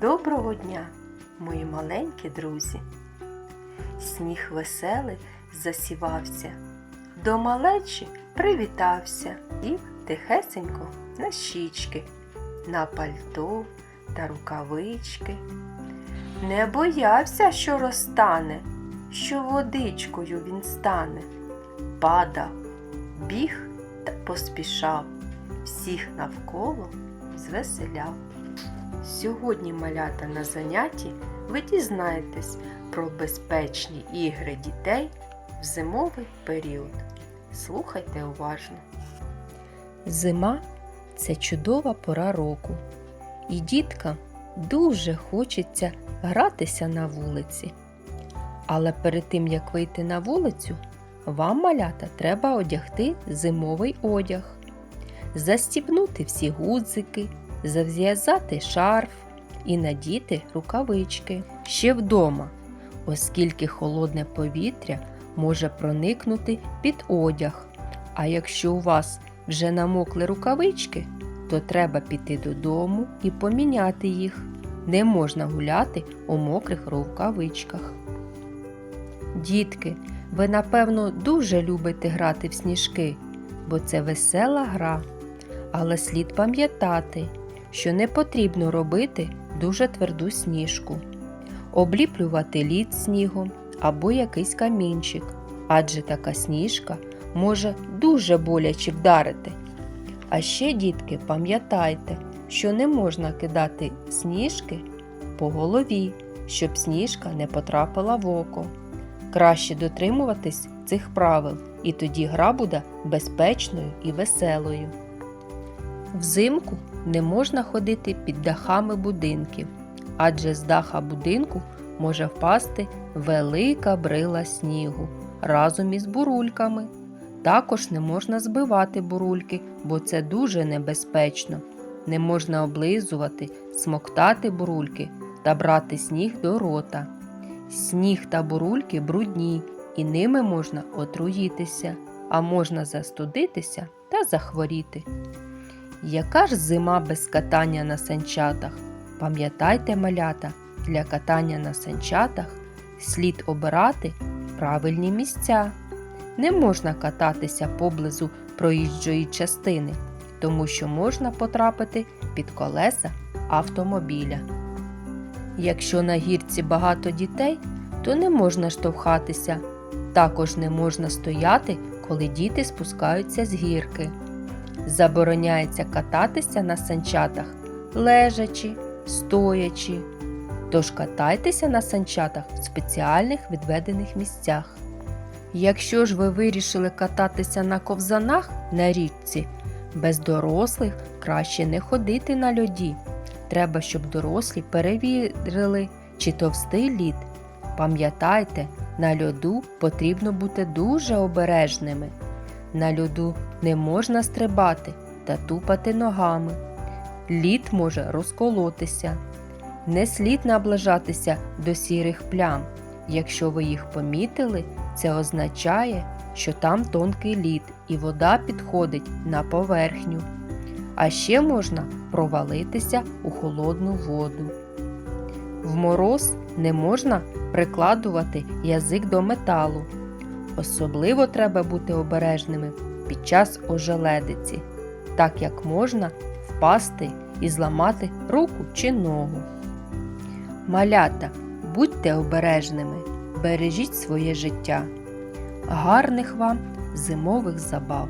Доброго дня, мої маленькі друзі. Сніг веселий засівався, до малечі привітався і тихесенько на щічки, на пальто та рукавички. Не боявся, що розтане, що водичкою він стане. Падав, біг та поспішав, всіх навколо звеселяв. Сьогодні, малята, на занятті ви дізнаєтесь про безпечні ігри дітей в зимовий період. Слухайте уважно. Зима це чудова пора року, і діткам дуже хочеться гратися на вулиці. Але перед тим як вийти на вулицю, вам, малята, треба одягти зимовий одяг, застібнути всі гудзики, зав'язати шарф і надіти рукавички ще вдома, оскільки холодне повітря може проникнути під одяг. А якщо у вас вже намокли рукавички, то треба піти додому і поміняти їх. Не можна гуляти у мокрих рукавичках. Дітки, ви напевно дуже любите грати в сніжки, бо це весела гра. Але слід пам'ятати, що не потрібно робити дуже тверду сніжку, обліплювати лід снігом або якийсь камінчик, адже така сніжка може дуже боляче вдарити. А ще, дітки, пам'ятайте, що не можна кидати сніжки по голові, щоб сніжка не потрапила в око. Краще дотримуватись цих правил, і тоді гра буде безпечною і веселою. Взимку не можна ходити під дахами будинків, адже з даха будинку може впасти велика брила снігу разом із бурульками. Також не можна збивати бурульки, бо це дуже небезпечно. Не можна облизувати, смоктати бурульки та брати сніг до рота. Сніг та бурульки брудні, і ними можна отруїтися, а можна застудитися та захворіти. Яка ж зима без катання на санчатах? Пам'ятайте, малята, для катання на санчатах слід обирати правильні місця. Не можна кататися поблизу проїжджої частини, тому що можна потрапити під колеса автомобіля. Якщо на гірці багато дітей, то не можна штовхатися. Також не можна стояти, коли діти спускаються з гірки. Забороняється кататися на санчатах лежачи, стоячи. Тож катайтеся на санчатах в спеціальних відведених місцях. Якщо ж ви вирішили кататися на ковзанах на річці, без дорослих краще не ходити на льоді. Треба, щоб дорослі перевірили, чи товстий лід. Пам'ятайте, на льоду потрібно бути дуже обережними. На льоду не можна стрибати та тупати ногами. Лід може розколотися. Не слід наближатися до сірих плям. Якщо ви їх помітили, це означає, що там тонкий лід і вода підходить на поверхню. А ще можна провалитися у холодну воду. В мороз не можна прикладувати язик до металу. Особливо треба бути обережними під час ожеледиці, так як можна впасти і зламати руку чи ногу. Малята, будьте обережними, бережіть своє життя. Гарних вам зимових забав!